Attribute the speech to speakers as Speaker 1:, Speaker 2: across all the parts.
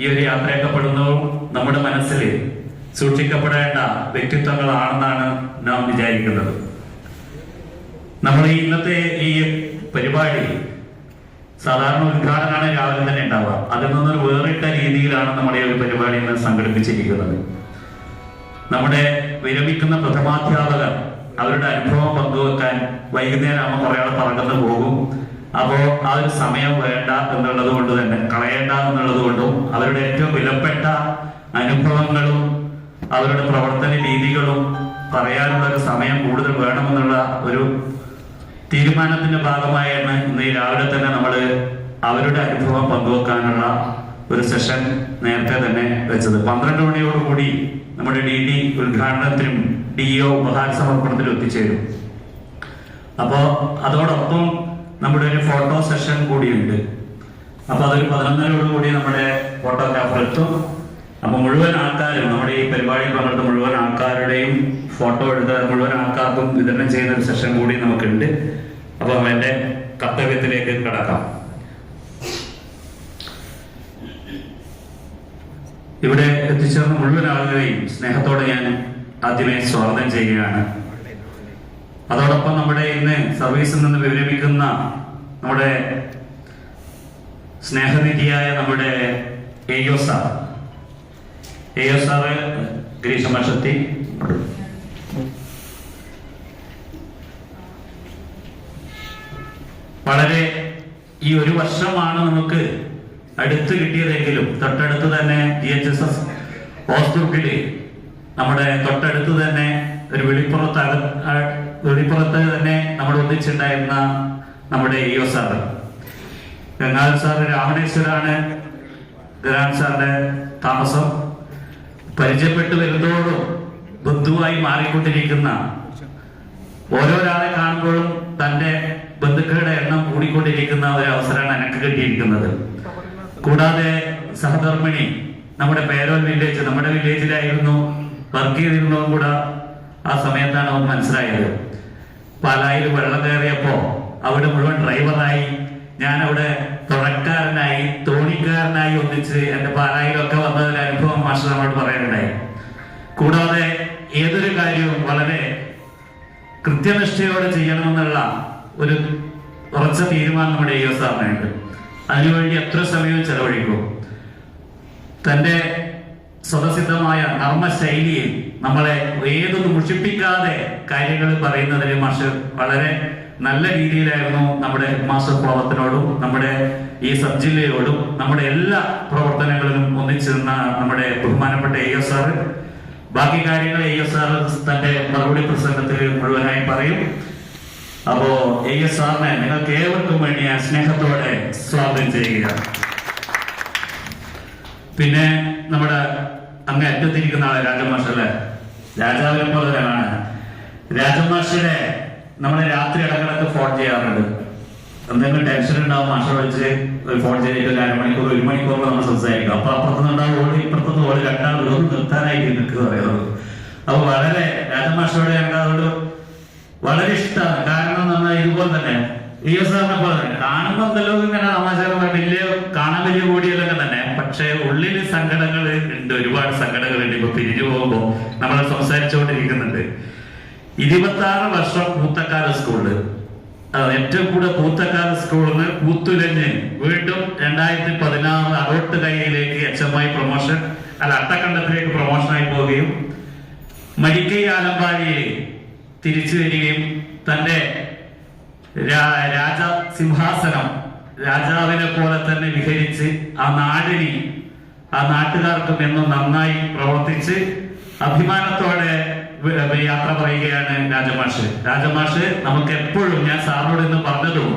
Speaker 1: ഈ ഒരു യാത്രയാക്കപ്പെടുന്നതും നമ്മുടെ മനസ്സിൽ സൂക്ഷിക്കപ്പെടേണ്ട വ്യക്തിത്വങ്ങളാണെന്നാണ് നാം വിചാരിക്കുന്നത്. നമ്മൾ ഇന്നത്തെ ഈ പരിപാടി സാധാരണ ഉദ്ഘാടനമാണ് രാവിലെ തന്നെ ഉണ്ടാവുക. അതിൽ നിന്നൊരു വേറിട്ട രീതിയിലാണ് നമ്മുടെ ഒരു പരിപാടി ഇന്ന് സംഘടിപ്പിച്ചിരിക്കുന്നത്. നമ്മുടെ വിരമിക്കുന്ന പ്രഥമാധ്യാപകർ അവരുടെ അനുഭവം പങ്കുവെക്കാൻ വൈകുന്നേരം ആകുമ്പോൾ കുറേ ആൾ പറക്കുന്നു പോകും. അപ്പോ ആ ഒരു സമയം വേണ്ട എന്നുള്ളത് കൊണ്ട് തന്നെ കളയേണ്ട എന്നുള്ളത് കൊണ്ടും അവരുടെ ഏറ്റവും വിലപ്പെട്ട അനുഭവങ്ങളും അവരുടെ പ്രവർത്തന രീതികളും പറയാനുള്ള ഒരു സമയം കൂടുതൽ വേണമെന്നുള്ള ഒരു തീരുമാനത്തിന്റെ ഭാഗമായാണ് ഇന്ന് ഈ രാവിലെ തന്നെ നമ്മൾ അവരുടെ അനുഭവം പങ്കുവെക്കാനുള്ള ഒരു സെഷൻ നേരത്തെ തന്നെ വെച്ചത്. പന്ത്രണ്ട് മണിയോടുകൂടി നമ്മുടെ ഡി ഡി ഉദ്ഘാടനത്തിനും ഡി ഒ ഉപഹാര സമർപ്പണത്തിനും എത്തിച്ചേരും. അപ്പോൾ അതോടൊപ്പം നമ്മുടെ ഒരു ഫോട്ടോ സെഷൻ കൂടിയുണ്ട്. അപ്പൊ അതൊരു പതിനൊന്നരയോടുകൂടി നമ്മുടെ ഫോട്ടോഗ്രാഫർ എത്തും. അപ്പൊ മുഴുവൻ ആൾക്കാരും നമ്മുടെ ഈ പരിപാടിയിൽ പങ്കെടുത്ത മുഴുവൻ ആൾക്കാരുടെയും ഫോട്ടോ എടുത്ത മുഴുവൻ ആൾക്കാർക്കും വിതരണം ചെയ്യുന്ന ഒരു സെഷൻ കൂടി നമുക്കുണ്ട്. അപ്പൊ എന്റെ കർത്തവ്യത്തിലേക്ക് കടക്കാം. ഇവിടെ എത്തിച്ചേർന്ന മുഴുവൻ ആളുകളെയും സ്നേഹത്തോടെ ഞാൻ ആദ്യമേ സ്വാഗതം ചെയ്യുകയാണ്. അതോടൊപ്പം നമ്മുടെ ഇന്ന് സർവീസിൽ നിന്ന് വിരമിക്കുന്ന നമ്മുടെ സ്നേഹനിധിയായ നമ്മുടെ എയോ സാർ എയോ സാറ് ഗ്രീഷ്മശക്തി വളരെ ഈ ഒരു വർഷമാണ് നമുക്ക് അടുത്ത് കിട്ടിയതെങ്കിലും തൊട്ടടുത്ത് തന്നെ ജി എച്ച് എസ് എസ് ഹോസ്പിറ്റലിൽ നമ്മുടെ തൊട്ടടുത്ത് തന്നെ ഒരു വെളിപ്പുറത്ത് വെളിപ്പുറത്ത് തന്നെ നമ്മൾ ഒന്നിച്ചുണ്ടായിരുന്ന നമ്മുടെ E O sir. Gangadhar sir രാമണേശ്വരാണ് ഗരാൻ സാറിന്റെ താമസം പരിചയപ്പെട്ടു വരുന്നതോടും ബന്ധുവായി മാറിക്കൊണ്ടിരിക്കുന്ന ഓരോരാളെ കാണുമ്പോഴും തന്റെ ബന്ധുക്കളുടെ എണ്ണം കൂടിക്കൊണ്ടിരിക്കുന്ന ഒരു അവസരമാണ് എനിക്ക് കിട്ടിയിരിക്കുന്നത്. കൂടാതെ സഹധർമ്മിണി നമ്മുടെ പേരോൽ വില്ലേജ് നമ്മുടെ വില്ലേജിലായിരുന്നു വർക്ക് ചെയ്തിരുന്നതും കൂടെ ആ സമയത്താണ് അവൻ മനസ്സിലായത്. പാലായിൽ വെള്ളം കയറിയപ്പോ അവിടെ മുഴുവൻ ഡ്രൈവറായി ഞാൻ അവിടെ തുഴക്കാരനായി തോണിക്കാരനായി ഒന്നിച്ച് എന്റെ പാലായിലൊക്കെ വന്നതിന്റെ അനുഭവം മാഷ് നമ്മളോട് പറയാനുണ്ടായി. കൂടാതെ ഏതൊരു കാര്യവും വളരെ കൃത്യനിഷ്ഠയോടെ ചെയ്യണമെന്നുള്ള ഒരു ഉറച്ച തീരുമാനം നമ്മുടെ ഈ അതിനുവേണ്ടി എത്ര സമയവും ചെലവഴിക്കും. തന്റെ സ്വതസിദ്ധമായ നർമ്മശൈലിയിൽ നമ്മളെ ഏതൊന്നും മുഷിപ്പിക്കാതെ കാര്യങ്ങൾ പറയുന്നതിന് മാഷ് വളരെ നല്ല രീതിയിലായിരുന്നു നമ്മുടെ മാസ്റ്റർ പ്രവർത്തനോടും നമ്മുടെ ഈ സബ് ജില്ലയോടും നമ്മുടെ എല്ലാ പ്രവർത്തനങ്ങളിലും ഒന്നിച്ചിരുന്ന നമ്മുടെ ബഹുമാനപ്പെട്ട എ എസ് ആർ ബാക്കി കാര്യങ്ങൾ എ എസ് ആർ തന്റെ മറുപടി പ്രസംഗത്തിൽ മുഴുവനായി പറയും. അപ്പോ എ എസ് ആറിനെ നിങ്ങൾക്ക് ഏവർക്കും വേണ്ടി സ്നേഹത്തോടെ സ്വാഗതം ചെയ്യുകയാണ്. പിന്നെ നമ്മുടെ അങ്ങ് അറ്റത്തിരിക്കുന്ന ആളെ രാജമാഷ രാജാവിനെ പോലെ തന്നെയാണ് രാജമാഷിനെ നമ്മളെ രാത്രി ഇടക്കിടക്ക് ഫോൺ ചെയ്യാറുണ്ട്. എന്തെങ്കിലും ടെൻഷൻ ഉണ്ടാവും മാഷ വിളിച്ച് ഫോൺ ചെയ്തിട്ട് ഒരു അരമണിക്കൂർ ഒരു മണിക്കൂർ നമ്മൾ സംസാരിക്കും. അപ്പൊ അപ്പുറത്തുനിന്ന് ഉണ്ടാവും ഓടി ഇപ്പുറത്തുനിന്ന് ഓടി രണ്ടാളും ഒന്ന് നിർത്താനായിട്ട് നിൽക്കുക പറയുന്നത്. അപ്പൊ വളരെ രാജമാഷോട് ഞങ്ങൾക്ക് അതുകൊണ്ട് വളരെ ഇഷ്ടമാണ്. കാരണം എന്ന് പറഞ്ഞാൽ ഇതുപോലെ തന്നെ. ഈ സാറിനെ പോലെ തന്നെ. കാണുമ്പോൾ എന്തെല്ലോ ഇങ്ങനെ തമാശകൾ വലിയ കാണാൻ വലിയ കൂടിയല്ലോ തന്നെ. പക്ഷെ ഉള്ളിൽ സങ്കടങ്ങൾ ഉണ്ട് ഒരുപാട് സങ്കടങ്ങളുണ്ട് ഇപ്പൊ പിരിഞ്ഞു പോകുമ്പോ നമ്മൾ സംസാരിച്ചുകൊണ്ടിരിക്കുന്നുണ്ട്. ഇരുപത്തി ആറ് വർഷം പൂത്തക്കാല സ്കൂളിൽ ഏറ്റവും കൂടെ പൂത്തക്കാല സ്കൂളിൽ നിന്ന് പൂത്തുലഞ്ഞ് വീണ്ടും രണ്ടായിരത്തി പതിനാറ് അറുപത്തി കൈയിലേക്ക് എച്ച് എം ഐ പ്രൊമോഷൻ അല്ല അട്ടക്കണ്ടത്തിലേക്ക് പ്രൊമോഷനായി പോവുകയും മരിക്കൈ ആലമ്പാടിയിൽ തിരിച്ചു വരികയും തന്റെ രാജ സിംഹാസനം രാജാവിനെ പോലെ തന്നെ വിഹരിച്ച് ആ നാടിനി ആ നാട്ടുകാർക്കും എന്നും നന്നായി പ്രവർത്തിച്ച് അഭിമാനത്തോടെ യാത്ര പറയുകയാണ് രാജമാഷ്. രാജമാഷ് നമുക്ക് എപ്പോഴും ഞാൻ സാറിനോട് ഇന്ന് പറഞ്ഞതും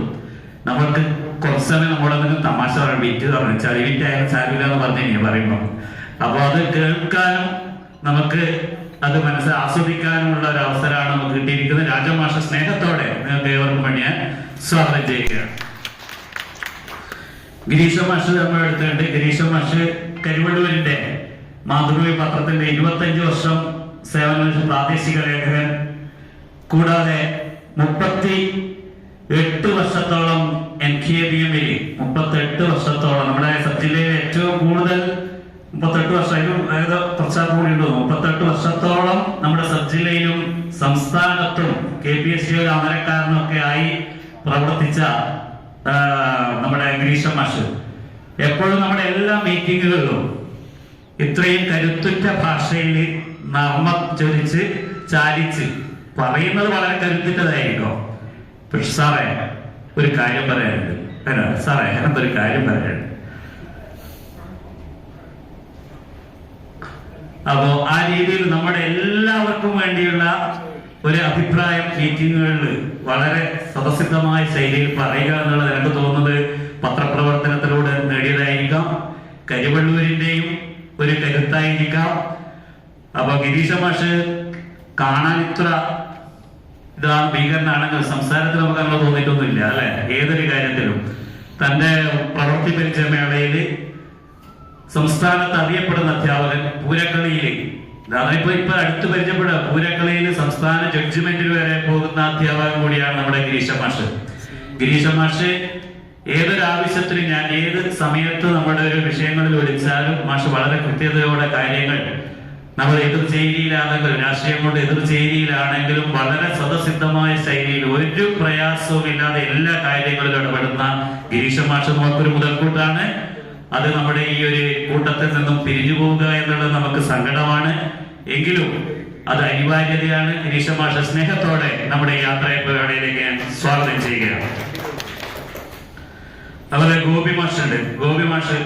Speaker 1: നമ്മൾക്ക് കുറച്ച് സമയം നമ്മുടെ തമാശ പറയാം വിറ്റ് പറഞ്ഞു. ചളി വിറ്റായാലും സാരില്ല എന്ന് പറഞ്ഞു ഇനി പറയുമ്പോൾ അപ്പൊ അത് കേൾക്കാനും നമുക്ക് അത് മനസ്സ് ആസ്വദിക്കാനുമുള്ള ഒരു അവസരമാണ് നമുക്ക് കിട്ടിയിരിക്കുന്നത്. രാജമാഷ സ്നേഹത്തോടെ നിങ്ങൾക്ക് ഏവർക്കും വേണ്ടി ഞാൻ സ്വാഗതം ചെയ്യുകയാണ്. ഗിരീശ മാഷ് നമ്മൾ എടുത്തിട്ടുണ്ട്. ഗിരീശ മാഷ് കരിവള്ളൂരിന്റെ മാതൃഭൂമി പത്രത്തിന്റെ ഇരുപത്തഞ്ച് വർഷം സേവന പ്രാദേശിക ലേഖകൻ. കൂടാതെ മുപ്പത്തി എട്ട് വർഷത്തോളം എൻ കെ ബി എമ്മിൽ മുപ്പത്തി എട്ട് വർഷത്തോളം നമ്മുടെ ജില്ലയിൽ ഏറ്റവും കൂടുതൽ മുപ്പത്തെട്ട് വർഷം അതിന് കൂടി ഉണ്ട്? മുപ്പത്തെട്ട് വർഷത്തോളം നമ്മുടെ സബ് ജില്ലയിലും സംസ്ഥാനത്തും കെ പി എസ് സിയുടെ അമരക്കാരനും ഒക്കെ ആയി പ്രവർത്തിച്ച നമ്മുടെ ഗിരീശ മാഷ്. എപ്പോഴും നമ്മുടെ എല്ലാ മീറ്റിങ്ങുകളിലും ഇത്രയും കരുത്തുറ്റ ഭാഷയിൽ നർമ്മം ചൊരിച്ച് ചാലിച്ച് പറയുന്നത് വളരെ കരുത്തുറ്റതായിരിക്കും? പക്ഷെ സാറേ ഒരു കാര്യം പറയാനുണ്ട്. സാറേ എന്തൊരു കാര്യം പറയാനുണ്ട്. അപ്പോ ആ രീതിയിൽ നമ്മുടെ എല്ലാവർക്കും വേണ്ടിയുള്ള ഒരു അഭിപ്രായം മീറ്റിങ്ങുകളിൽ വളരെ സദസിദ്ധമായ ശൈലിയിൽ പറയുക എന്നുള്ളത് എനിക്ക് തോന്നുന്നത് പത്രപ്രവർത്തനത്തിലൂടെ നേടിയതായിരിക്കാം. കരിവള്ളൂരിന്റെയും ഒരു കരുത്തായിരിക്കാം. അപ്പൊ ഗിരീശ മാഷ് കാണാൻ ഇത്ര ഇതാ ഭീകരനാണെങ്കിൽ സംസാരത്തിൽ നമുക്ക് അങ്ങനെ തോന്നിയിട്ടൊന്നുമില്ല അല്ലെ? ഏതൊരു കാര്യത്തിലും. തന്റെ പ്രവൃത്തി പരിചയമേളയിൽ സംസ്ഥാനത്ത് അറിയപ്പെടുന്ന അധ്യാപകൻ പൂരക്കളിയിൽ ഇപ്പൊ ഇപ്പൊ അടുത്ത് പരിചയപ്പെടുക. പൂരക്കളിയിൽ സംസ്ഥാന ജഡ്ജ്മെന്റിൽ വരെ പോകുന്ന അധ്യാപകൻ കൂടിയാണ് നമ്മുടെ ഗിരീശ മാഷ്. ഗിരീശ മാഷ് ഏതൊരു ഞാൻ ഏത് സമയത്ത് നമ്മുടെ ഒരു വിഷയങ്ങളിൽ വിളിച്ചാലും മാഷ് വളരെ കൃത്യതയോടെ കാര്യങ്ങൾ നമ്മൾ എതിർ ശൈലിയിലാണെങ്കിലും രാഷ്ട്രീയം കൊണ്ട് എതിർ ശൈലിയിലാണെങ്കിലും വളരെ സദസിദ്ധമായ ശൈലിയിൽ ഒരു പ്രയാസവും ഇല്ലാതെ എല്ലാ കാര്യങ്ങളിലും ഇടപെടുന്ന ഗിരീശ മാഷ് നമുക്കൊരു മുതൽക്കൂട്ടാണ്. അത് നമ്മുടെ ഈ ഒരു കൂട്ടത്തിൽ നിന്നും പിരിഞ്ഞു പോവുക എന്നുള്ളത് നമുക്ക് സങ്കടമാണ്. എങ്കിലും അത് അനിവാര്യതയാണ്. ഗിരീഷ മാഷ സ്നേഹത്തോടെ നമ്മുടെ യാത്രയപ്പവേളയിലേക്ക് ഞാൻ സ്വാഗതം ചെയ്യുകയാണ്. അതുപോലെ ഗോപി മാഷുണ്ട്. ഗോപി മാഷ്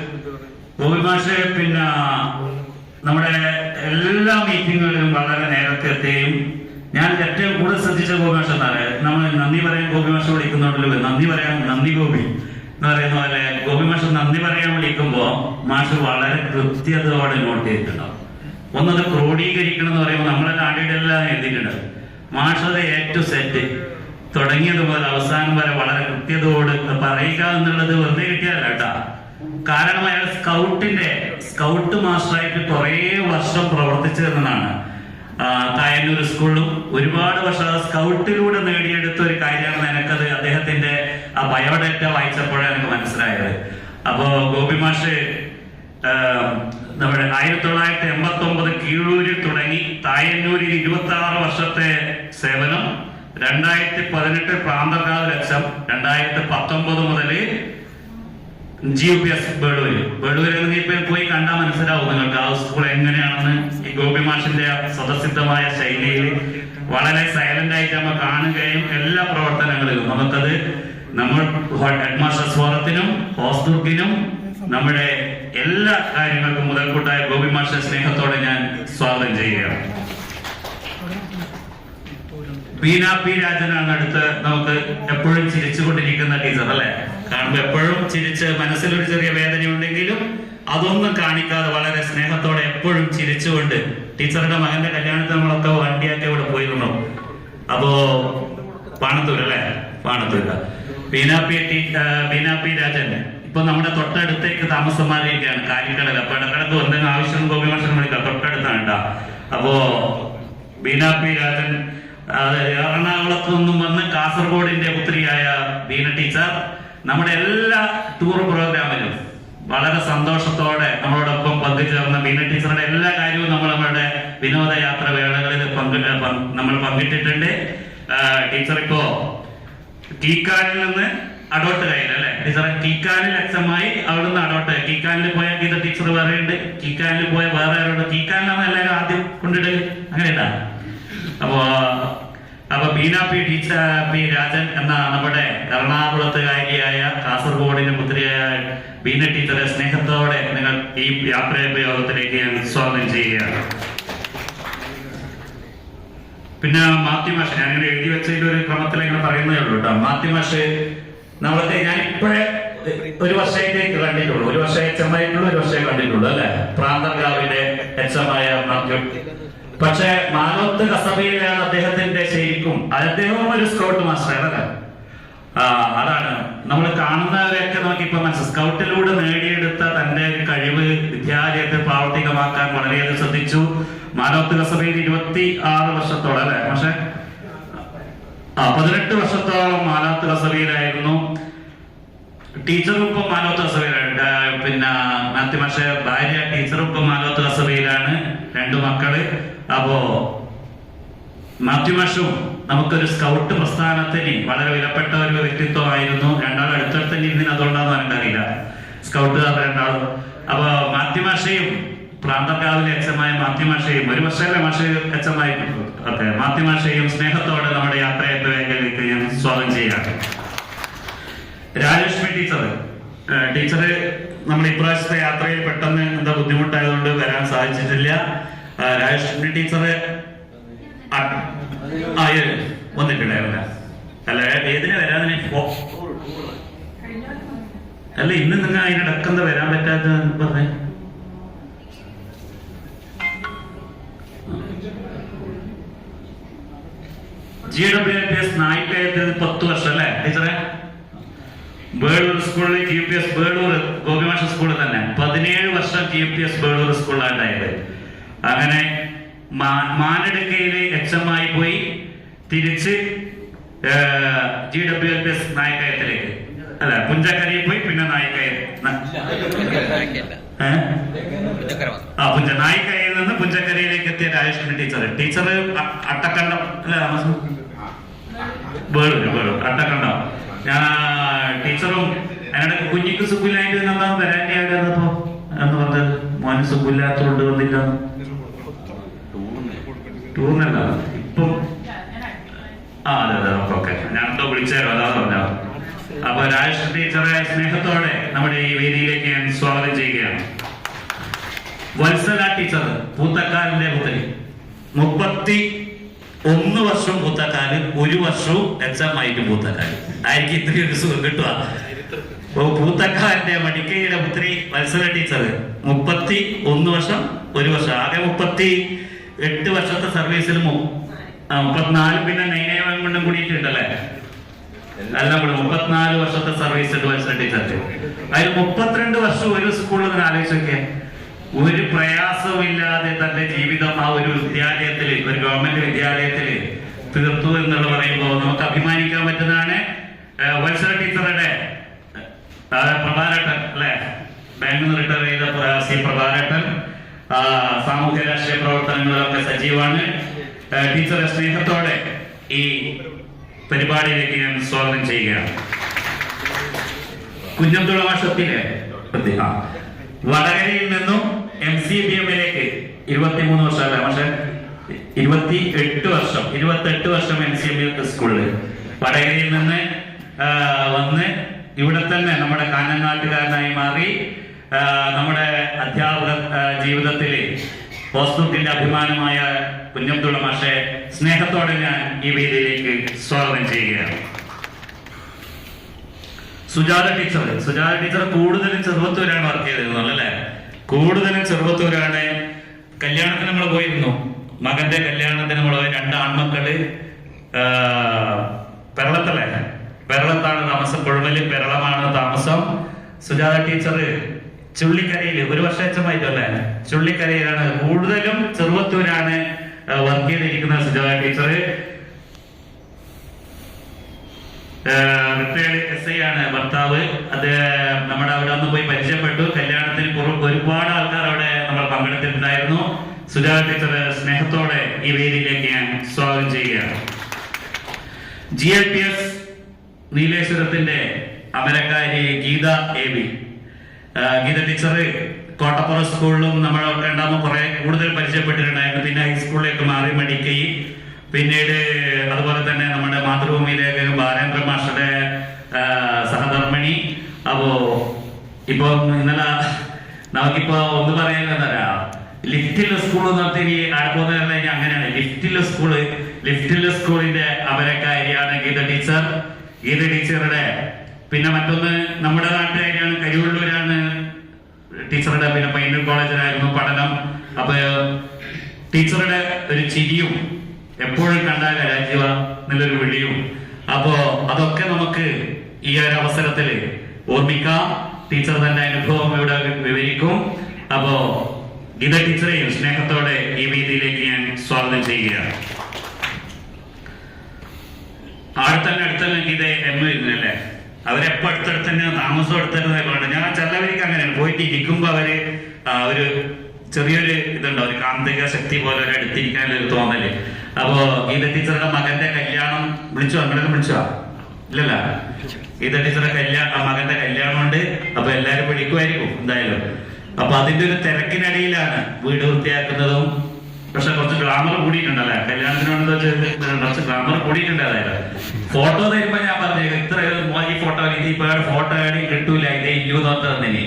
Speaker 1: ഗോപി മാഷ് പിന്നെ നമ്മുടെ എല്ലാ മീറ്റിങ്ങുകളിലും വളരെ നേരത്തെ എത്തുകയും ഞാൻ ഏറ്റവും കൂടുതൽ ശ്രദ്ധിച്ച ഗോപി മാഷ് എന്താണ് നമ്മൾ നന്ദി പറയാൻ ഗോപി മാഷ് വിളിക്കുന്നുണ്ടല്ലോ നന്ദി പറയാൻ നന്ദി ഗോപി. എന്ന് പറയുന്ന പോലെ ഗോപി മാഷ് നന്ദി പറയാൻ വിളിക്കുമ്പോ മാഷ് വളരെ കൃത്യതയോടെ നോട്ട് ചെയ്തിട്ടുണ്ടാവും. ഒന്നത് ക്രോഡീകരിക്കണം എന്ന് പറയുമ്പോൾ നമ്മളെല്ലാം ആടിയിടെല്ലാം എഴുതിയിട്ടുണ്ട്. മാഷ് എ ടു സെറ്റ് തുടങ്ങിയത് മുതൽ അവസാനം വരെ വളരെ കൃത്യതയോട് പറയുക എന്നുള്ളത് വെറുതെ കിട്ടിയതല്ല കേട്ടാ. കാരണം അയാൾ സ്കൗട്ടിന്റെ സ്കൗട്ട് മാസ്റ്ററായിട്ട് കുറേ വർഷം പ്രവർത്തിച്ചു എന്നതാണ് തായന്നൂർ സ്കൂളിലും ഒരുപാട് വർഷം സ്കൗട്ടിലൂടെ നേടിയെടുത്ത ഒരു കാര്യമാണ് എനിക്കത് അദ്ദേഹത്തിന്റെ ആ ബയോഡേറ്റ വായിച്ചപ്പോഴാണ് എനിക്ക് മനസ്സിലായത്. അപ്പോ ഗോപി മാഷ് നമ്മുടെ ആയിരത്തി തൊള്ളായിരത്തി എൺപത്തി ഒമ്പത് കീഴൂരിൽ തുടങ്ങി തായന്നൂരിൽ ഇരുപത്തി ആറ് വർഷത്തെ സേവനം രണ്ടായിരത്തി പതിനെട്ട് പ്രാന്തകാല ലക്ഷം രണ്ടായിരത്തി പത്തൊമ്പത് മുതൽ G U P S Bedur ബേഡൂരിൽ നിന്ന് പോയി കണ്ടാൽ മനസ്സിലാവും നിങ്ങൾക്ക് ആ സ്കൂൾ എങ്ങനെയാണെന്ന്. ഈ ഗോപി മാഷിന്റെ സ്വതസിദ്ധമായ ശൈലിയിൽ വളരെ സൈലന്റ് ആയിട്ട് നമ്മൾ കാണുകയും എല്ലാ പ്രവർത്തനങ്ങളിലും നമുക്കത് നമ്മൾ ഹെഡ് മാസ്റ്റർ ഫോറത്തിനും ഹോസ്ദുർഗിനും നമ്മുടെ എല്ലാ കാര്യങ്ങൾക്കും മുതൽക്കൂട്ടായ ഗോപി മാസ്റ്റർ സ്നേഹത്തോടെ ഞാൻ സ്വാഗതം ചെയ്യുകയാണ്. ബീന പി രാജനാണ് അടുത്ത് നമുക്ക് എപ്പോഴും ചിരിച്ചുകൊണ്ടിരിക്കുന്ന ടീച്ചർ അല്ലെ? കാണുമ്പോ എപ്പോഴും ചിരിച്ച് മനസ്സിലൊരു ചെറിയ വേദന ഉണ്ടെങ്കിലും അതൊന്നും കാണിക്കാതെ വളരെ സ്നേഹത്തോടെ എപ്പോഴും ചിരിച്ചുകൊണ്ട് ടീച്ചറുടെ മകന്റെ കല്യാണത്തിൽ നമ്മളൊക്കെ വണ്ടിയാക്കി ഇവിടെ പോയിരുന്നു. അപ്പോ പാണത്തൂർ അല്ലെ? പാണത്തൂര്. ബീന ബീനാപ്പി ടി ആ, ബീന രാജൻ. ഇപ്പൊ നമ്മുടെ തൊട്ടടുത്തേക്ക് താമസം മാറിയിരിക്കുകയാണ് കാലിക്കടൽ അപ്പൊ ഇടക്കിടക്ക് എന്തെങ്കിലും ആവശ്യം ഗോപിമാഷം വിളിക്കാം. തൊട്ടടുത്താണ് അപ്പോ ബീനാപ്പി രാജൻ എറണാകുളത്ത് നിന്നും വന്ന് കാസർഗോഡിന്റെ പുത്രിയായ ബീന ടീച്ചർ നമ്മുടെ എല്ലാ ടൂർ പ്രോഗ്രാമിലും വളരെ സന്തോഷത്തോടെ നമ്മളോടൊപ്പം പങ്കുചേർന്ന ബീന ടീച്ചറുടെ എല്ലാ കാര്യവും നമ്മൾ നമ്മുടെ വിനോദയാത്ര വേളകളിൽ പങ്ക് പങ്ക് നമ്മൾ പങ്കിട്ടിട്ടുണ്ട്. ടീച്ചർ ഇപ്പോ ടീക്കാനിൽ നിന്ന് അടോട്ട് കയ്യിൽ അല്ലെ? ടീച്ചറെ ടീക്കാനിൽ അവിടെ നിന്ന് അടോട്ട് ടീക്കാനിൽ പോയ ഗീത ടീച്ചർ പറയുന്നുണ്ട് ടീക്കാനിൽ പോയ വേറെ ആരോട് ടീക്കാനിലാണ് എല്ലാവരും ആദ്യം കൊണ്ടിടൽ അങ്ങനെയല്ല അപ്പോ അപ്പൊ Beena P teacher P Rajan എന്ന നമ്മുടെ എറണാകുളത്തുകാരിയായ കാസർഗോഡിന്റെ പുത്രിയായ ബീന ടീച്ചറെ സ്നേഹത്തോടെ നിങ്ങൾ ഈ യാത്രായോഗത്തിലേക്ക് ഞാൻ സ്വാഗതം ചെയ്യുകയാണ്. പിന്നെ മാത്യു മാഷ് ഞാൻ ഇങ്ങനെ എഴുതി വെച്ചതിന്റെ ഒരു ക്രമത്തിൽ ഇങ്ങനെ പറയുന്നേ ഉള്ളൂ കേട്ടോ. മാത്യു മാഷ് നമ്മളത്തെ ഞാൻ ഇപ്പോഴേ ഒരു വർഷത്തേക്ക് കണ്ടിട്ടുള്ളൂ. ഒരു വർഷം എച്ച് എം ആയിട്ടുള്ളൂ ഒരു വർഷമേ കണ്ടിട്ടുള്ളൂ അല്ലെ? പ്രാന്തർഗാവിന്റെ എച്ച് എം ആയ മാത്യു. പക്ഷെ മാനോത്ത് കസബയിലാണ് അദ്ദേഹത്തിന്റെ ശരിക്കും അദ്ദേഹവും ഒരു സ്കൗട്ട് മാസ്റ്റർ അല്ലേ? അതാണ്. നമ്മൾ കാണുന്നവരെയൊക്കെ നമുക്ക് ഇപ്പൊ മനസ്സിലാവും സ്കൗട്ടിലൂടെ നേടിയെടുത്ത തന്റെ കഴിവ് വിദ്യാലയത്തെ പ്രാവർത്തികമാക്കാൻ വളരെയധികം ശ്രദ്ധിച്ചു. മാനവത്ത് സഭയിൽ ഇരുപത്തി ആറ് വർഷത്തോളം അല്ലെ? പക്ഷെ ആ പതിനെട്ട് വർഷത്തോളം മാനവത്ത് സഭയിലായിരുന്നു ടീച്ചറും ഇപ്പൊ മാനവത്ത് കസബയിലാണ് പിന്നെ മാത്യു മാഷ ഭാര്യ ടീച്ചറും ഇപ്പം സഭയിലാണ് രണ്ടു മക്കൾ. അപ്പോ മാത്യു മാഷും നമുക്കൊരു സ്കൗട്ട് പ്രസ്ഥാനത്തിന് വളരെ വിലപ്പെട്ട ഒരു വ്യക്തിത്വമായിരുന്നു. രണ്ടാളും അടുത്തടുത്ത് തന്നെ ഇരുന്നിന് അതുകൊണ്ടാന്ന് എനിക്കറിയില്ല സ്കൗട്ട് രണ്ടാളും. അപ്പൊ മാത്യു മാഷയും പ്രാന്തക്കാവിലെ അച്ഛമായ മാധ്യമാഷയും ഒരു വർഷമല്ലേ മാഷ അച്ഛമായി ഓക്കെ മാധ്യമാഷയും സ്നേഹത്തോടെ നമ്മുടെ യാത്രയെ വേഗത്തിലേക്ക് ഞാൻ സ്വാഗതം ചെയ്യുകയാണ്. രാജലക്ഷ്മി ടീച്ചർ ടീച്ചർ നമ്മൾ ഇപ്രാവശ്യത്തെ യാത്രയിൽ പെട്ടെന്ന് എന്താ ബുദ്ധിമുട്ടായതുകൊണ്ട് വരാൻ സാധിച്ചിട്ടില്ല. രാജലക്ഷ്മി ടീച്ചർ വന്നിട്ടുണ്ടായിരുന്നില്ല. അല്ല ഏതിനെ വരാതിന്? അല്ല ഇന്ന് നിങ്ങൾ അതിനിടക്കെന്താ വരാൻ പറ്റാത്ത പറഞ്ഞേ? ജി ഡബ്ല്യു പി എസ് നായിക്കയത്തിൽ പത്ത് വർഷം അല്ലേ ടീച്ചറെ? ബേളൂർ സ്കൂളിൽ ജി പി എസ് ബേളൂർ ഗോപിമാഷ സ്കൂളിൽ തന്നെ. പതിനേഴ് വർഷം ജി പി എസ് ബേളൂർ സ്കൂളിലാണ് അങ്ങനെ മാനടുക്കയിൽ എച്ച് എം ആയി പോയി തിരിച്ച് ജി ഡബ്ല്യു പി എസ് അല്ല പുഞ്ചക്കരയിൽ പോയി പിന്നെ നായിക്കയ ഏഹ് ആ പുഞ്ച നായിക്കരയിൽ നിന്ന് പുഞ്ചക്കരയിലേക്ക് എത്തിയ രാജേഷ്മി ടീച്ചർ. ടീച്ചർ അട്ടക്കണ്ടം അല്ല താമസം വേളൂര് വേളൂർ അട്ടക്കണ്ടം. ഞാൻ ടീച്ചറും അതിനിടയ്ക്ക് കുഞ്ഞിക്ക് സുഖില്ലായിട്ട് എന്താ വരാണ്ടിയായിട്ട് എന്നപ്പോ എന്ന് പറഞ്ഞത് മോന് സുഖില്ലാത്തോണ്ട് വന്നില്ല. ടൂറിനല്ല. ഇപ്പം ആ അതെ അതെ ഓക്കെ ഓക്കെ ഞാൻ എന്തോ വിളിച്ചായിരുന്നു അതാ പറഞ്ഞോ അപ്പൊ രാജ ടീച്ചറെ സ്നേഹത്തോടെ നമ്മുടെ ഈ വേദിയിലേക്ക് ഞാൻ സ്വാഗതം ചെയ്യുകയാണ്. വത്സല ടീച്ചർ പൂത്തക്കാലിന്റെ പുത്രി. മുപ്പത്തി ഒന്ന് വർഷം പൂത്തക്കാൽ ഒരു വർഷവും എച്ച് എം ആയിട്ട് പൂത്തക്കാൽ ആയിരിക്കും ഇത്രയും ഒരു സുഖം കിട്ടുക. അപ്പൊ പൂത്തക്കാലിന്റെ മടിക്കയുടെ പുത്രി വത്സല ടീച്ചർ മുപ്പത്തി ഒന്ന് വർഷം ഒരു വർഷം. ആകെ മുപ്പത്തി എട്ട് വർഷത്തെ സർവീസിൽ മുപ്പത്തിനാല് പിന്നെ നൈനയം കൊണ്ടും കൂടിയിട്ടുണ്ടല്ലേ? അല്ല നമ്മൾ മുപ്പത്തിനാല് വർഷത്തെ സർവീസ് അഡ്വാൻസ് ടീച്ചർക്ക് അതിൽ മുപ്പത്തിരണ്ട് വർഷം ഒരു സ്കൂളിൽ നിന്ന് ആലോചിച്ചൊക്കെ. ഒരു പ്രയാസമില്ലാതെ തന്റെ ജീവിതം ആ ഒരു വിദ്യാലയത്തിൽ ഒരു ഗവൺമെന്റ് വിദ്യാലയത്തിൽ തീർത്തു എന്നുള്ള പറയുമ്പോൾ നമുക്ക് അഭിമാനിക്കാൻ പറ്റുന്നതാണ് ടീച്ചറുടെ പ്രഭാരട്ടൻ അല്ലെ? ബാങ്കിൽ റിട്ടയർ ചെയ്ത പ്രവാസി പ്രഭാരേട്ടൻ സാമൂഹ്യ രാഷ്ട്രീയ പ്രവർത്തനങ്ങളിലൊക്കെ സജീവമാണ് ടീച്ചറെ സ്നേഹത്തോടെ ഈ പരിപാടിയിലേക്ക് ഞാൻ സ്വാഗതം ചെയ്യുകയാണ്. കുഞ്ഞന്തുള വർഷത്തിലെ വടകരയിൽ നിന്നും എം സി ബി എമ്മിലേക്ക് ഇരുപത്തിമൂന്ന് വർഷമല്ല? പക്ഷെ ഇരുപത്തി എട്ട് വർഷം ഇരുപത്തി എട്ട് വർഷം എം സി എം ബി സ്കൂളിൽ വടകരയിൽ നിന്ന് വന്ന് ഇവിടെ തന്നെ നമ്മുടെ കാനങ്ങാട്ടുകാരനായി മാറി നമ്മുടെ അധ്യാപക ജീവിതത്തിൽ ജീവിതത്തിൽ അഭിമാനമായ കുഞ്ഞബ്ദുള്ള മാഷെ സ്നേഹത്തോടെ ഞാൻ ഈ വേദിയിലേക്ക് സ്വാഗതം ചെയ്യുകയാണ്. സുജാത ടീച്ചർ സുജാത ടീച്ചർ കൂടുതലും ചെറുപ്പത്തൂരാണ് വർക്ക് ചെയ്തിരുന്നത് അല്ലേ? കൂടുതലും ചെറുപ്പത്തൂരാണ് കല്യാണത്തിന് നമ്മൾ പോയിരുന്നു. മകന്റെ കല്യാണത്തിന് നമ്മൾ രണ്ട് ആൺമക്കൾ പെരളത്തല്ലേ? പെരളത്താണ് താമസം. കൊഴുവൽ പെരളമാണ് താമസം. സുജാത ടീച്ചർ ചുള്ളിക്കരയിൽ ഒരു വർഷം അച്ഛമായിട്ടല്ലേ ചുള്ളിക്കരയിലാണ്. കൂടുതലും ചെറുപ്പത്തൂരാണ് വർക്ക് ചെയ്തിരിക്കുന്ന സുജാത ടീച്ചറ്. എസ് ഐ ആണ് ഭർത്താവ്. അത് നമ്മുടെ അവിടെ ഒന്ന് പോയി പരിചയപ്പെട്ടു. കല്യാണത്തിന് പുറം ഒരുപാട് ആൾക്കാർ അവിടെ നമ്മൾ പങ്കെടുത്തിട്ടുണ്ടായിരുന്നു. സുജാത ടീച്ചർ സ്നേഹത്തോടെ ഈ വേദിയിലേക്ക് ഞാൻ സ്വാഗതം ചെയ്യുകയാണ്. ജി എൽ പി എസ് നീലേശ്വരത്തിന്റെ അമരക്കാരി Geetha A B Geetha teacher Kottappuram സ്കൂളിലും നമ്മൾ രണ്ടാമത് കുറെ കൂടുതൽ പരിചയപ്പെട്ടിട്ടുണ്ടായിരുന്നു. പിന്നെ ഹൈസ്കൂളിലേക്ക് മാറി മടിക്കുകയും പിന്നീട് അതുപോലെ തന്നെ നമ്മുടെ മാതൃഭൂമിയിലേക്ക് ബാലേന്ദ്ര മാഷയുടെ സഹധർമ്മിണി. അപ്പോ ഇപ്പൊ ഇന്നലെ നമുക്കിപ്പോ ഒന്ന് പറയാനെന്നറിയാ ലിഫ്റ്റിലെ സ്കൂൾ ആടുപോലെ കഴിഞ്ഞാൽ അങ്ങനെയാണ്. ലിഫ്റ്റിലെ സ്കൂൾ ലിഫ്റ്റിലെ സ്കൂളിന്റെ അവരക്കാരിയാണ് ഗീത ടീച്ചർ. ഗീത ടീച്ചറുടെ പിന്നെ മറ്റൊന്ന് നമ്മുടെ നാട്ടുകാരിയാണ് കരിവള്ളൂരാണ് ടീച്ചറുടെ പിന്നെ പൈനൽ കോളേജിലായിരുന്നു പഠനം. അപ്പൊ ടീച്ചറുടെ ഒരു ചിരിയും എപ്പോഴും കണ്ടാൽ രാജീവ എന്നുള്ളൊരു വിളിയും. അപ്പോ അതൊക്കെ നമുക്ക് ഈ ഒരു അവസരത്തിൽ ഓർമ്മിക്കാം. ടീച്ചർ തന്റെ അനുഭവം ഇവിടെ വിവരിക്കും. അപ്പോ ഗീത ടീച്ചറെയും സ്നേഹത്തോടെ ഈ വേദിയിലേക്ക് ഞാൻ സ്വാഗതം ചെയ്യുകയാണ്. അടുത്തന്നെ അടുത്തന്നെ ഗീത എം വരുന്നല്ലേ അവരെപ്പോ അടുത്തടുത്ത് തന്നെ താമസം അടുത്തടുത്ത് പറഞ്ഞു ഞാൻ ചിലവർക്ക് അങ്ങനെയാണ്. പോയിട്ട് ഇരിക്കുമ്പോ അവർ ഒരു ചെറിയൊരു ഇതുണ്ടോ. ഒരു കാന്തിക ശക്തി പോലെ ഒരു തോന്നൽ. അപ്പോ ഗീത ടീച്ചറുടെ മകന്റെ കല്യാണം വിളിച്ചോ? അങ്ങനെയൊക്കെ വിളിച്ചോ? ഇല്ലല്ല. ഗീത ടീച്ചറുടെ കല്യാണം മകന്റെ കല്യാണം ഉണ്ട് അപ്പൊ എല്ലാരും വിളിക്കുമായിരിക്കും എന്തായാലും. അപ്പൊ അതിന്റെ ഒരു തിരക്കിനിടയിലാണ് വീട് വൃത്തിയാക്കുന്നതും പക്ഷെ കുറച്ച് ഗ്ലാമർ കൂടിയിട്ടുണ്ടല്ലേ? കല്യാണത്തിന് വേണ്ടി വെച്ച് കുറച്ച് ഗ്ലാമർ കൂടിയിട്ടുണ്ട് ഫോട്ടോ തരുമ്പോ ഞാൻ പറഞ്ഞു ഇത്ര ഈ ഫോട്ടോ ഇത് ഇപ്പൊ ഫോട്ടോ ആടി കിട്ടൂല ഇത് ഇല്ലു തന്നെ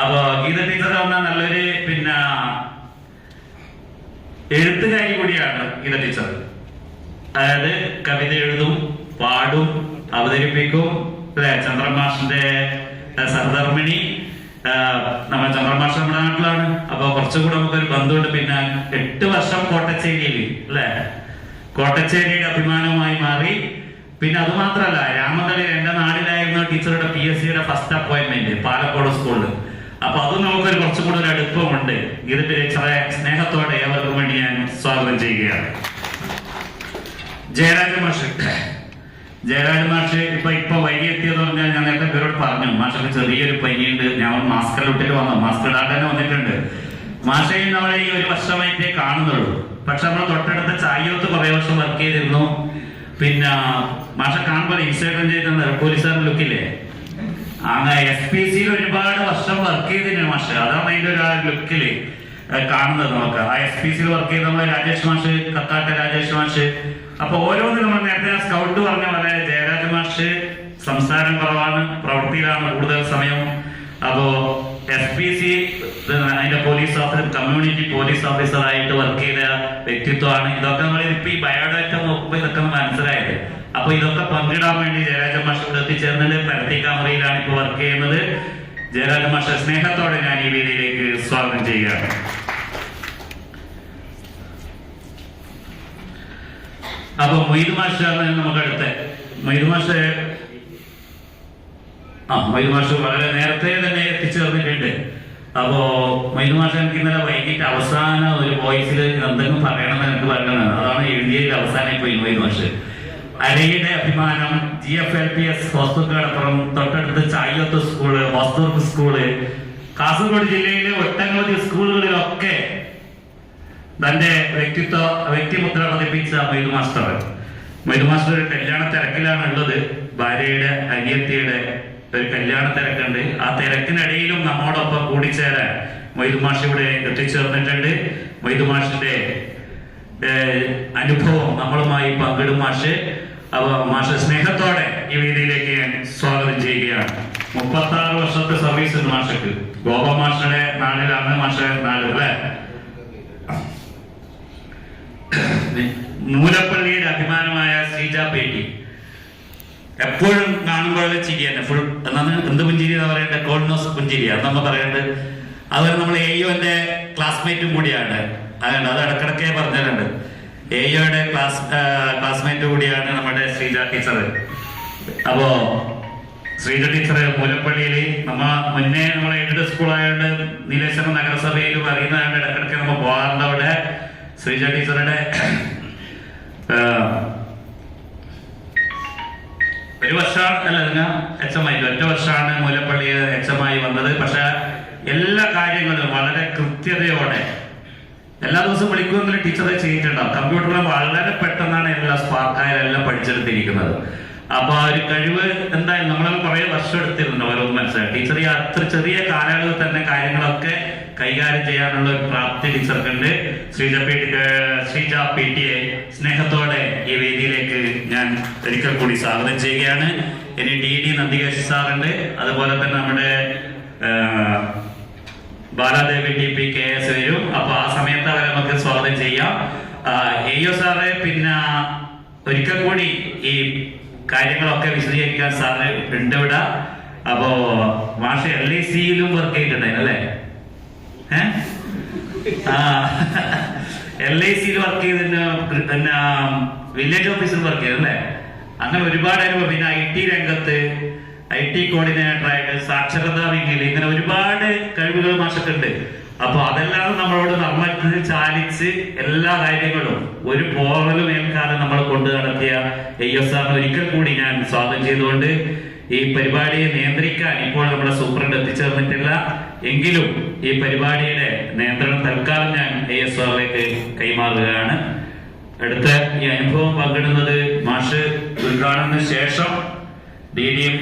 Speaker 1: അപ്പൊ ഗീത ടീച്ചർ വന്ന നല്ലൊരു പിന്നെ എഴുത്തുകാരി കൂടിയാണ് ഗീത ടീച്ചർ അതായത് കവിത എഴുതും പാടും അവതരിപ്പിക്കും. അല്ലെ? ചന്ദ്രമാഷിന്റെ സഹധർമ്മിണി നമ്മുടെ ചന്ദ്രമാഷ നമ്മുടെ നാട്ടിലാണ്. അപ്പൊ കുറച്ചുകൂടെ നമുക്കൊരു ബന്ധമുണ്ട്. പിന്നെ എട്ട് വർഷം കോട്ടച്ചേരിയിൽ അല്ലെ? കോട്ടച്ചേരിയുടെ അഭിമാനമായി മാറി. പിന്നെ അത് മാത്രല്ല രാമതളി എന്റെ നാടിലായിരുന്നു ടീച്ചറുടെ പി എസ് സിയുടെ ഫസ്റ്റ് അപ്പോയിന്റ്മെന്റ് പാലക്കോട് സ്കൂളിൽ അപ്പൊ അതും നമുക്കൊരു കുറച്ചുകൂടെ ഒരു അടുപ്പമുണ്ട്. ഇത് ടീച്ചറെ സ്നേഹത്തോടെ ഏവർക്കും വേണ്ടി ഞാൻ സ്വാഗതം ചെയ്യുകയാണ്. ജയരാജ മാഷ്. ജയരാജ മാഷ് ഇപ്പൊ ഇപ്പൊ വൈകി എത്തിയെന്ന് പറഞ്ഞാൽ ഞാൻ നേരത്തെ ഇവരോട് പറഞ്ഞു. മാഷക്ക് ചെറിയൊരു പനിയുണ്ട്. ഞാൻ മാസ്ക് ഇട്ടിട്ട് വന്നു. മാസ്ക് ഇടാണ്ട് തന്നെ വന്നിട്ടുണ്ട്. മാഷെ നമ്മളെ ഈ ഒരു വർഷമായിട്ടേ കാണുന്നുള്ളൂ. പക്ഷെ നമ്മൾ തൊട്ടടുത്ത ചായയോത്ത് കുറെ വർഷം വർക്ക് ചെയ്തിരുന്നു. പിന്നെ മാഷ കാണുമ്പോൾ ഇൻസ്റ്റാഗ്രാം ചെയ്തിട്ടുണ്ട് പോലീസുകാരൻ ലുക്കില്ലേ അങ്ങനെ എസ് പി സിയിൽ ഒരുപാട് വർഷം വർക്ക് ചെയ്തിട്ടുണ്ട് മാഷ. അതാണ് അതിന്റെ ഒരു ലുക്കിൽ കാണുന്നത് നമുക്ക്. ആ എസ് പി സിയിൽ വർക്ക് ചെയ്ത രാജേഷ് മാഷ് കത്താട്ട രാജേഷ് മാഷ് അപ്പൊ ഓരോന്ന് നമ്മൾ നേരത്തെ സ്കൗട്ട് പറഞ്ഞ പോലെ ജയരാജ മാഷ് സംസാരം കുറവാണ് പ്രവൃത്തിയിലാണ് കൂടുതൽ സമയം. അപ്പോ എസ് പി സി അതിന്റെ പോലീസ് ഓഫീസർ കമ്മ്യൂണിറ്റി പോലീസ് ഓഫീസറായിട്ട് വർക്ക് ചെയ്ത വ്യക്തിത്വമാണ്. ഇതൊക്കെ നമ്മൾ ഇപ്പൊ ഈ ബയോഡേറ്റ നോക്കുമ്പോൾ ഇതൊക്കെ മനസ്സിലായത്. അപ്പൊ ഇതൊക്കെ പങ്കിടാൻ വേണ്ടി ജയരാജ മാഷ് ഇവിടെ എത്തിച്ചേർന്നിട്ട് പരത്തി കാമറയിലാണ് ഇപ്പൊ വർക്ക് ചെയ്യുന്നത്. ജയരാജ മാഷ സ്നേഹത്തോടെ ഞാൻ ഈ വേദിയിലേക്ക് സ്വാഗതം ചെയ്യുകയാണ്. അപ്പൊ മൊയ്ത് മാഷാണ് നമുക്ക് അടുത്ത്. മൊയ്ത് മാഷ ആ മൊയ്ത് മാഷ് വളരെ നേരത്തെ തന്നെ എത്തിച്ചേർന്നിട്ടുണ്ട് അപ്പോ മൊയ്ത് മാഷ എനിക്ക് ഇന്നലെ വൈകിട്ട് അവസാന ഒരു വോയിസിൽ എന്തെങ്കിലും പറയണമെന്ന് എനിക്ക് പറയണത് അതാണ് എഴുതിയതിൽ അവസാനം പോയി മൊയ്ത് മാഷ്. അരയുടെ അഭിമാനം G F L P S ഹോസ്തുക്കടപ്പുറം തൊട്ടടുത്ത് ചായ്യത്ത് സ്കൂൾ ഹോസ്തുർക്ക് സ്കൂൾ കാസർഗോഡ് ജില്ലയിലെ ഒട്ടനവധി സ്കൂളുകളിലൊക്കെ തന്റെ വ്യക്തിത്വ വ്യക്തിമുദ്ര പതിപ്പിച്ച മൈതു മാസ്റ്റർ. മൈതു മാസ്റ്റർ ഒരു കല്യാണ തിരക്കിലാണ് ഉള്ളത് ഭാര്യയുടെ അനിയത്തിയുടെ ഒരു കല്യാണ തിരക്കുണ്ട്. ആ തിരക്കിനിടയിലും നമ്മോടൊപ്പം കൂടിച്ചേരാൻ മൈതു മാഷ് ഇവിടെ എത്തിച്ചേർന്നിട്ടുണ്ട്. മൈതു മാഷിന്റെ അനുഭവം നമ്മളുമായി പങ്കിടും മാഷ്. അപ്പൊ മാഷ് സ്നേഹത്തോടെ ഈ വേദിയിലേക്ക് ഞാൻ സ്വാഗതം ചെയ്യുകയാണ്. മുപ്പത്തി ആറ് വർഷത്തെ സർവീസ് മാഷക്ക്. ഗോപ മാഷയുടെ നാളിലാണ് മാഷ നാട് അല്ലേ? മൂലപ്പള്ളിയുടെ അഭിമാനമായ ശ്രീജ പേട്ടി. എപ്പോഴും കാണുമ്പോൾ ചിരി തന്നെ. ഫുൾ എന്നാണ് എന്ത് പുഞ്ചിരി എന്ന് പറയേണ്ടത്? കോൾനോസ് പുഞ്ചിരി നമ്മൾ പറയേണ്ടത് അതുപോലെ നമ്മൾ എയ്യോന്റെ ക്ലാസ്മേറ്റും കൂടിയാണ്. അതുകൊണ്ട് അത് ഇടക്കിടക്കേ പറഞ്ഞിട്ടുണ്ട്. എയ്യോയുടെ ക്ലാസ് ക്ലാസ്മേറ്റ് കൂടിയാണ് നമ്മുടെ ശ്രീജ ടീച്ചർ അപ്പോ ശ്രീജ ടീച്ചർ മൂലപ്പള്ളിയിൽ നമ്മ മുന്നേ നമ്മൾ എയ്ഡഡ് സ്കൂളായതുകൊണ്ട് നീലേശ്വരം നഗരസഭയിൽ പറയുന്നതാണ് ഇടക്കിടക്ക് നമ്മൾ പോകാറുണ്ട് അവിടെ. ശ്രീജ ടീച്ചറുടെ ഒരു വർഷമാണ് അല്ല നിങ്ങൾ എച്ച് എം ആയി ഒറ്റ വർഷമാണ് മൂലപ്പള്ളി എച്ച് എം ആയി വന്നത്. പക്ഷെ എല്ലാ കാര്യങ്ങളും വളരെ കൃത്യതയോടെ എല്ലാ ദിവസവും വിളിക്കുമെന്ന് ടീച്ചറെ ചെയ്തിട്ടുണ്ടാവും. കമ്പ്യൂട്ടറിൽ വളരെ പെട്ടെന്നാണ് എല്ലാ സ്പാർക്കായാലും എല്ലാം പഠിച്ചെടുത്തിരിക്കുന്നത്. അപ്പൊ ആ ഒരു കഴിവ് എന്തായാലും നമ്മൾ കുറെ വർഷം എടുത്തിരുന്നു ഓരോന്ന് മനസ്സിലായി ടീച്ചർ ഈ അത്ര ചെറിയ കാലയളവിൽ തന്നെ കാര്യങ്ങളൊക്കെ കൈകാര്യം ചെയ്യാനുള്ള ഒരു പ്രാപ്തി ടീച്ചർക്കുണ്ട്. ശ്രീജ പി ശ്രീജ പി ടിയെ സ്നേഹത്തോടെ ഈ വേദിയിലേക്ക് ഞാൻ ഒരിക്കൽ കൂടി സ്വാഗതം ചെയ്യുകയാണ്. ഇനി ഡി ഡി നന്ദികേശ് സാറുണ്ട്. അതുപോലെ തന്നെ നമ്മുടെ Baladevi T P K S വരും. അപ്പൊ ആ സമയത്ത് അവരെ നമുക്ക് സ്വാഗതം ചെയ്യാം. എയ്യോ സാറ് പിന്നെ ഒരിക്കൽ കൂടി ഈ കാര്യങ്ങളൊക്കെ വിശദീകരിക്കാൻ സാറ് ഉണ്ട് അപ്പോ മാഷ എൽ ഐ സിയിലും വർക്ക് ചെയ്തിട്ടുണ്ടായിരുന്നു അല്ലേ? എൽ ഐ സിയിൽ വർക്ക് ചെയ്തിട്ട് പിന്നെ വില്ലേജ് ഓഫീസിൽ വർക്ക് ചെയ്തു അല്ലേ അങ്ങനെ ഒരുപാട് അനുഭവം പിന്നെ ഐ ടി രംഗത്ത് ഐ ടി കോർഡിനേറ്റർ ആയിട്ട് സാക്ഷരതാ വിങ്ങിൽ ഇങ്ങനെ ഒരുപാട് കഴിവുകൾ മാഷക്കുണ്ട്. അപ്പൊ അതെല്ലാം നമ്മളോട് നമ്മൾക്ക് ചാലിച്ച് എല്ലാ കാര്യങ്ങളും ഒരു പോറലും ഏൽക്കാതെ നമ്മൾ കൊണ്ടു നടത്തിയ എസ് ആറിന് ഒരിക്കൽ കൂടി ഞാൻ സ്വാഗതം ചെയ്തുകൊണ്ട് ഈ പരിപാടിയെ നിയന്ത്രിക്കാൻ ഇപ്പോൾ നമ്മുടെ സൂപ്രണ്ട് എത്തിച്ചേർന്നിട്ടില്ല. എങ്കിലും ഈ പരിപാടിയുടെ നിയന്ത്രണം തൽക്കാലം ഞാൻ എ എസ് ആറിലേക്ക് കൈമാറുകയാണ്. അടുത്ത ഈ അനുഭവം പങ്കിടുന്നത് മാഷ് ഉദ്ഘാടനത്തിന് ശേഷം ഡി ഡി എം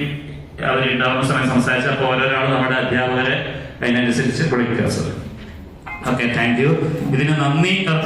Speaker 1: അവരുണ്ടാവുന്ന സമയം സംസാരിച്ചപ്പോൾ ഓരോരാൾ നമ്മുടെ അധ്യാപകരെ അതിനനുസരിച്ച് വിളിക്കുക സർ ഓക്കെ താങ്ക് യു ഇതിന് നന്ദി അർപ്പി